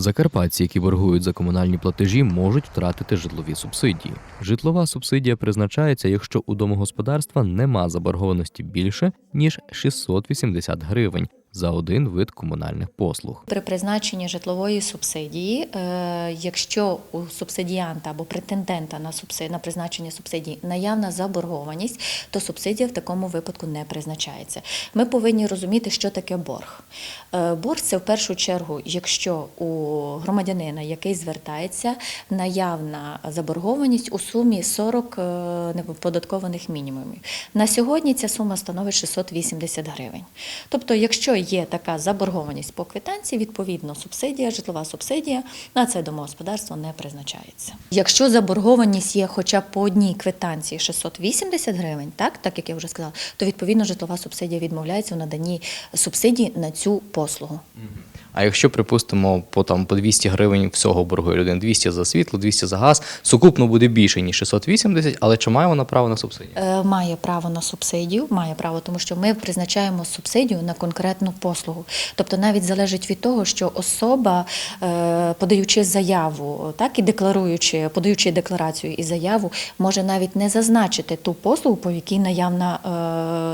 Закарпатці, які боргують за комунальні платежі, можуть втратити житлові субсидії. Житлова субсидія призначається, якщо у домогосподарства нема заборгованості більше ніж 680 гривень за один вид комунальних послуг. При призначенні житлової субсидії, е, якщо у субсидіанта або претендента на субсидію, на призначення субсидії наявна заборгованість, то субсидія в такому випадку не призначається. Ми повинні розуміти, що таке борг. Е, Борг це в першу чергу, якщо у громадянина, який звертається, наявна заборгованість у сумі 40 е, неоподаткованих мінімумів. На сьогодні ця сума становить 680 гривень. Тобто, якщо є така заборгованість по квитанції, відповідно субсидія, житлова субсидія на це домогосподарство не призначається. Якщо заборгованість є хоча б по одній квитанції 680 гривень, так, так як я вже сказала, то відповідно житлова субсидія відмовляється у наданні субсидії на цю послугу. А якщо, припустимо, по там по 200 гривень всього боргує людина, 200 за світло, 200 за газ, сукупно буде більше, ніж 680, але чи має вона право на субсидію? Е, Має право на субсидію, має право, тому що ми призначаємо субсидію на конкретну послугу. Тобто навіть залежить від того, що особа, е, подаючи заяву, так і декларуючи, подаючи декларацію і заяву, може навіть не зазначити ту послугу, по якій наявна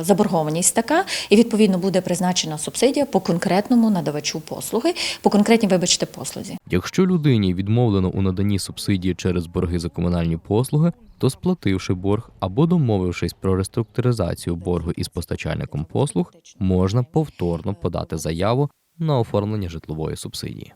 е, заборгованість така, і відповідно буде призначена субсидія по конкретному надавачу послуги, по конкретній, вибачте, послузі. Якщо людині відмовлено у наданні субсидії через борги за комунальні послуги, то сплативши борг або домовившись про реструктуризацію боргу із постачальником послуг, можна повторно подати заяву на оформлення житлової субсидії.